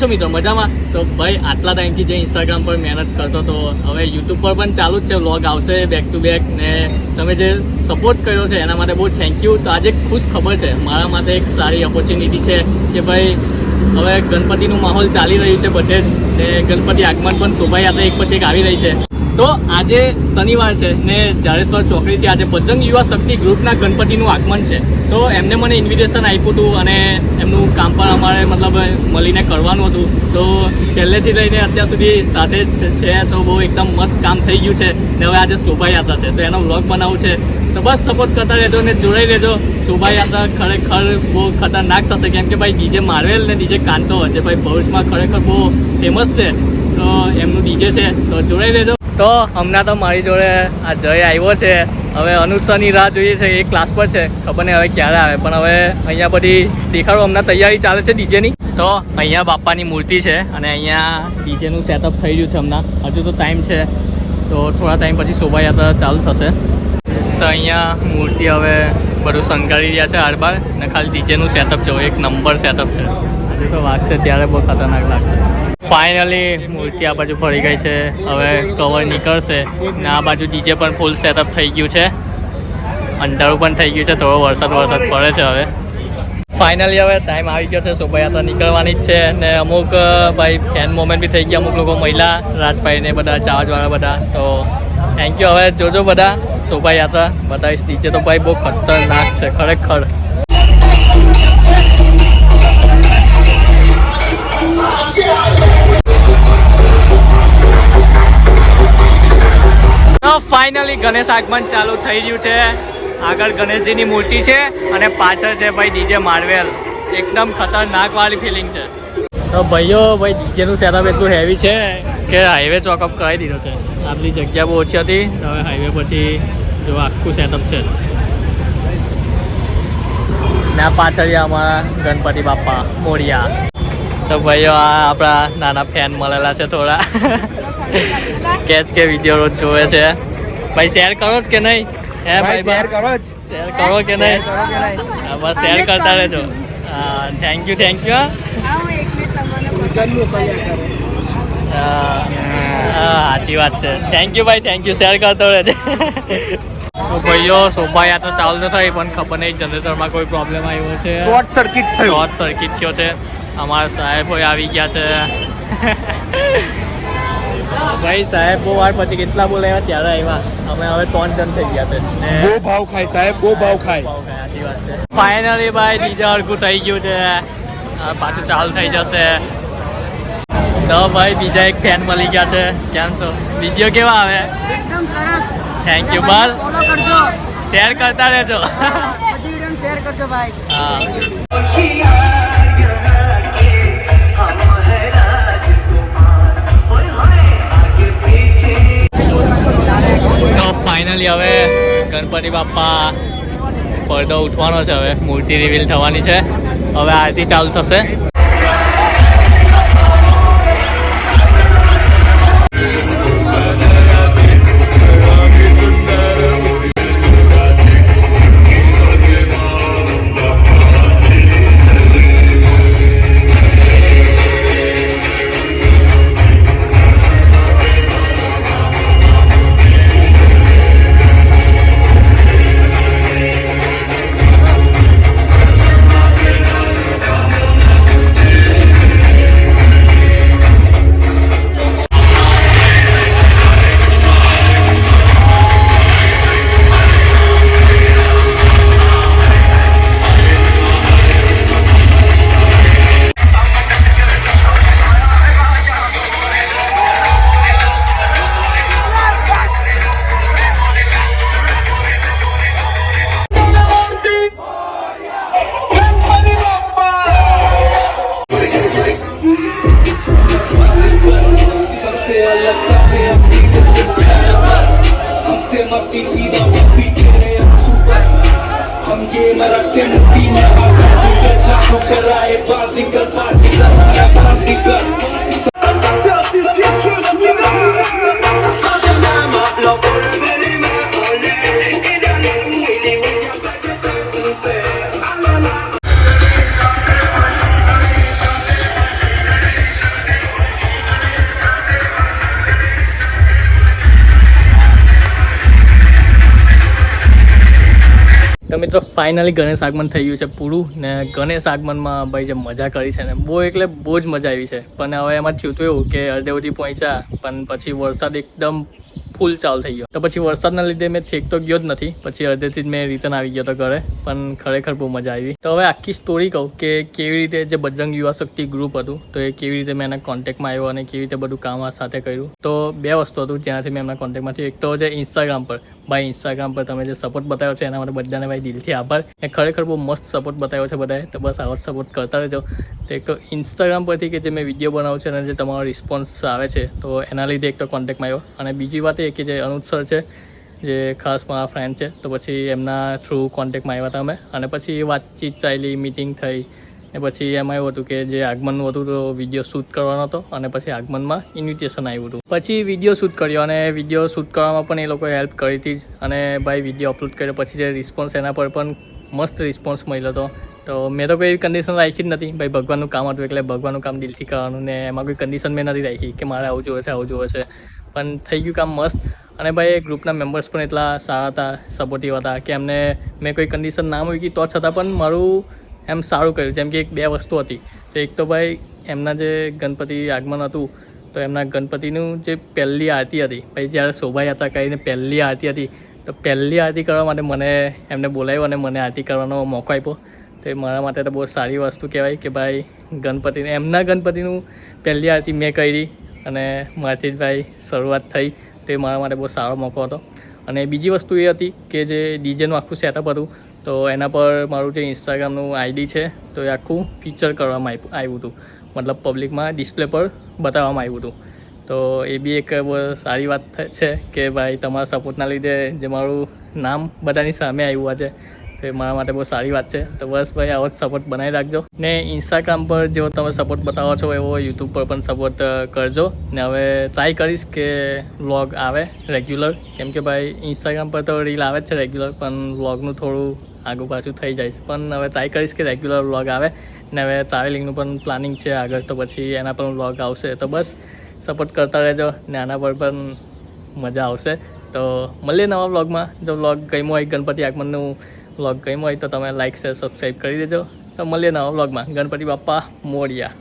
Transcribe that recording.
છો મિત્રો? મજામાં? તો ભાઈ, આટલા ટાઈમથી જે ઇન્સ્ટાગ્રામ પર મહેનત કરતો હતો, હવે યુટ્યુબ પર પણ ચાલુ જ છે. વ્લોગ આવશે બેક ટુ બેક ને તમે જે સપોર્ટ કર્યો છે, એના માટે બહુ થેન્ક યુ તો આજે ખુશ ખબર છે. મારા માટે એક સારી ઓપોર્ચ્યુનિટી છે કે ભાઈ, હવે ગણપતિનું માહોલ ચાલી રહ્યું છે બધે જ ને ગણપતિ આગમન પણ શોભાયાત્રા એક પછી એક આવી રહી છે. તો આજે શનિવાર છે ને જાડેશ્વર ચોકડીથી આજે બજરંગ યુવા શક્તિ ગ્રુપના ગણપતિનું આગમન છે, તો એમને મને ઇન્વિટેશન આપ્યું હતું અને એમનું કામ પણ અમારે મતલબ મળીને કરવાનું હતું. તો પહેલેથી લઈને અત્યાર સુધી સાથે જ છે તો બહુ એકદમ મસ્ત કામ થઈ ગયું છે ને હવે આજે શોભાયાત્રા છે. તો એનો વ્લોગ બનાવવું છે. તો બસ સપોર્ટ કરતા રહેજો ને જોડાઈ રહેજો. શોભાયાત્રા ખરેખર બહુ ખતરનાક થશે, કેમ કે ભાઈ ડીજે માર્વેલ ને ડીજે કાંતો જે ભાઈ ભરૂચમાં ખરેખર બહુ ફેમસ છે. તો એમનું ડીજે છે. તો જોડાઈ રહેજો. તો હમણાં તો મારી જોડે આ જય આવ્યો છે. હવે અનુસરની રાહ જોઈએ છે, એ ક્લાસ પર છે. ખબર નહીં હવે ક્યારે આવે. પણ હવે અહીંયા બધી દેખાડો, હમણાં તૈયારી ચાલે છે ડીજેની. તો અહીંયા બાપાની મૂર્તિ છે અને અહીંયા ડીજેનું સેટઅપ થઈ ગયું છે હમણાં. હજુ તો ટાઈમ છે. તો થોડા ટાઈમ પછી શોભાયાત્રા ચાલુ થશે. તો અહીંયા મૂર્તિ હવે બધું શણગારી રહ્યા છે આરબાર ને ખાલી ડીજેનું સેટઅપ જો એક નંબર સેટઅપ છે. હજુ તો વાગશે, ત્યારે બહુ ખતરનાક લાગશે. ફાઇનલી મૂર્તિ આ બાજુ ફરી ગઈ છે. હવે કવર નીકળશે. ને આ બાજુ ડીજે પણ ફૂલ સેટઅપ થઈ ગયું છે. અંધારું પણ થઈ ગયું છે. થોડો વરસાદ વરસાદ પડે છે હવે. ફાઇનલી હવે ટાઈમ આવી ગયો છે. શોભાયાત્રા નીકળવાની જ છે. ને અમુક ભાઈ ફેન મોમેન્ટ બી થઈ ગયા. અમુક લોકો મહિલા, રાજભાઈ ને બધા ચાર્જવાળા બધા. તો થેન્ક યુ હવે જોજો બધા શોભાયાત્રા. બતાવીશ ડીજે તો ભાઈ બહુ ખતરનાક છે. ખરેખર. ફાઇનલી ગણેશ આગમન ચાલુ થઈ રહ્યું છે. આગળ ગણેશજીની મૂર્તિ છે અને પાછળ છે ભાઈ ડીજે માર્વેલ. એકદમ ખતરનાક વાળી ફિલિંગ છે. તો ભાઈઓ, ભાઈ ડીજેનું સેટઅપ એટલું હેવી છે કે હાઈવે ચોકઅપ કરાવી દીધો છે. આપણી જગ્યા બહુ ઓછી હતી હવે હાઈવે પછી જો આખું સેટઅપ છે. ના પાછળ અમારા ગણપતિ બાપા મોરિયા. તો ભાઈઓ, આ આપણા નાના ફેન મળેલા છે થોડા. કેચ કે વીડિયો રોજ જોવે છે. ભાઈ શેર કરો જ કે નહીં? હે ભાઈ શેર કરો જ. શેર કરો કે નહીં? કરો કે નહીં? હા, બસ શેર કરતા રહેજો. હા થેન્ક યુ થેન્ક યુ હા. સાચી વાત છે. થેન્ક યુ ભાઈ થેન્ક યુ શેર કરતો રહેજે. તો ભાઈઓ શોભાયાત્રા ચાલુ ન થઈ પણ ખબર નહીં જનરેટરમાં કોઈ પ્રોબ્લેમ આવ્યો છે. શોર્ટ સર્કિટ થયું. શોર્ટ સર્કિટ થયો છે. અમારા સાહેબો આવી ગયા છે. ભાઈ સાહેબ બહુ વાર પછી કેટલા બોલાવ્યા ત્યારે આવ્યા. અમે હવે ત્રણ જણ થઈ ગયા છે. ને બહુ ભાવ ખાય સાહેબ બહુ ભાવ ખાય. ફાઇનલી ભાઈ બીજા અડધું થઈ ગયું છે. પાછું ચાલુ થઈ જશે. તો ભાઈ બીજા એક ફેન મળી ગયા છે. કેમ છો? વીડિયો કેવા આવે? એકદમ સરસ. થેન્ક યુ બસ ફોલો કરજો. શેર કરતા રહેજો. બધી વીડિયો શેર કરજો ભાઈ. હા. ફાઇનલી હવે ગણપતિ બાપ્પા પડદો ઉઠવાનો છે હવે. મૂર્તિ રિવીલ થવાની છે. હવે આરતી ચાલુ થશે. Party girl, party girl, party girl મિત્રો ફાઇનલી ગણેશ આગમન થઈ ગયું છે પૂરું. ને ગણેશ આગમનમાં ભાઈ જે મજા કરી છે ને, બહુ એટલે બહુ જ મજા આવી છે. પણ હવે એમાં થયું હતું એવું કે અડધે સુધી પહોંચ્યા, પણ પછી વરસાદ એકદમ ફૂલ ચાલુ થઈ ગયો. તો પછી વરસાદના લીધે મેં થેક તો ગયો જ નથી. પછી અડધેથી જ મેં રિટર્ન આવી ગયો તો ઘરે. પણ ખરેખર બહુ મજા આવી. તો હવે આખી સ્ટોરી કહું કે કેવી રીતે જે બજરંગ યુવા શક્તિ ગ્રુપ હતું, તો એ કેવી રીતે મેં એના કોન્ટેક્ટમાં આવ્યો અને કેવી રીતે બધું કામ આ સાથે કર્યું. તો બે વસ્તુ હતું જેનાથી મેં એમના કોન્ટેક્ટમાંથી એક તો જે ઇન્સ્ટાગ્રામ પર. ભાઈ ઇન્સ્ટાગ્રામ પર તમે જે સપોર્ટ બતાવ્યો છે એના માટે બધાને ભાઈ દિલથી આભાર. એ ખરેખર બહુ મસ્ત સપોર્ટ બતાવ્યો છે બધાએ. તો બસ આવો સપોર્ટ કરતા રહેજો. તો એક તો ઇન્સ્ટાગ્રામ પરથી કે જે મેં વીડિયો બનાવું છે અને જે તમારો રિસ્પોન્સ આવે છે, તો એના લીધે એક તો કોન્ટેક્ટમાં આવ્યો. અને બીજી વાત એ કે જે અનુજ સર છે, જે ખાસ મારા ફ્રેન્ડ છે, તો પછી એમના થ્રુ કોન્ટેક્ટમાં આવ્યા હતા અમે. અને પછી વાતચીત ચાલી મિટિંગ થઈ, ને પછી એમાં એવું હતું કે જે આગમનનું હતું તો વીડિયો શૂટ કરવાનો હતો, અને પછી આગમનમાં ઇન્વિટેશન આવ્યું હતું. પછી વીડિયો શૂટ કર્યો અને વીડિયો શૂટ કરવામાં પણ એ લોકોએ હેલ્પ કરી હતી જ. અને ભાઈ વીડિયો અપલોડ કર્યો, પછી જે રિસ્પોન્સ એના પર પણ મસ્ત રિસ્પોન્સ મળ્યો હતો. તો મેં તો કોઈ કન્ડિશન રાખી જ નથી. ભાઈ ભગવાનનું કામ હતું એટલે ભગવાનનું કામ દિલથી કરવાનું ને એમાં કોઈ કન્ડિશન મેં નથી રાખી કે મારે આવું જોવે છે, આવું જોવે છે. પણ થઈ ગયું કામ મસ્ત. અને ભાઈ ગ્રુપના મેમ્બર્સ પણ એટલા સારા હતા સપોર્ટિવ હતા કે એમને મેં કોઈ કન્ડિશન ના મૂકી તો છતાં પણ મારું એમ સારું કર્યું. જેમ કે એક બે વસ્તુ હતી. તો એક તો ભાઈ, એમના જે ગણપતિ આગમન હતું, તો એમના ગણપતિનું જે પહેલી આરતી હતી, ભાઈ, જ્યારે શોભાયાત્રા કરીને પહેલી આરતી હતી, તો પહેલી આરતી કરવા માટે મને એમને બોલાવ્યો અને મને આરતી કરવાનો મોકો આપ્યો. તો એ મારા માટે તો બહુ સારી વસ્તુ કહેવાય કે ભાઈ, ગણપતિને, એમના ગણપતિનું પહેલી આરતી મેં કરી. અને મારાથી ભાઈ શરૂઆત થઈ તે મારા માટે બહુ સારો મોકો હતો. અને બીજી વસ્તુ એ હતી કે જે ડીજેનું આખું સેટઅપ હતું, તો એના પર મારું જે ઇન્સ્ટાગ્રામનું આઈડી છે, તો એ આખું ફીચર કરવામાં આવ્યું હતું. મતલબ પબ્લિકમાં ડિસ્પ્લે પર બતાવવામાં આવ્યું હતું. તો એ બી એક બહુ સારી વાત છે કે ભાઈ તમારા સપોર્ટના લીધે જે મારું નામ બધાની સામે આવ્યું આજે. તો એ મારા માટે બહુ સારી વાત છે. તો બસ ભાઈ, આવો જ સપોર્ટ બનાવી રાખજો. ને ઇન્સ્ટાગ્રામ પર જેવો તમે સપોર્ટ બતાવો છો, એવો યુટ્યુબ પર પણ સપોર્ટ કરજો. ને હવે ટ્રાય કરીશ કે વ્લોગ આવે રેગ્યુલર કેમ કે ભાઈ ઇન્સ્ટાગ્રામ પર તો રીલ આવે જ છે રેગ્યુલર પણ વ્લોગનું થોડું આગુ પાછું થઈ જાય છે. પણ હવે ટ્રાય કરીશ કે રેગ્યુલર વ્લોગ આવે. ને હવે ટ્રાવેલિંગનું પણ પ્લાનિંગ છે આગળ, તો પછી એના પણ વ્લોગ આવશે. તો બસ સપોર્ટ કરતા રહેજો. ને આના પર પણ મજા આવશે. તો મળીએ નવા વ્લોગમાં જો વ્લોગ ગમ્યો હોય ગણપતિ આગમનનું વ્લોગ ગમ્યો હોય તો તમે લાઇક શેર સબસ્ક્રાઈબ કરી દેજો. તો મળીએ નવા વ્લોગમાં ગણપતિ બાપ્પા મોરિયા.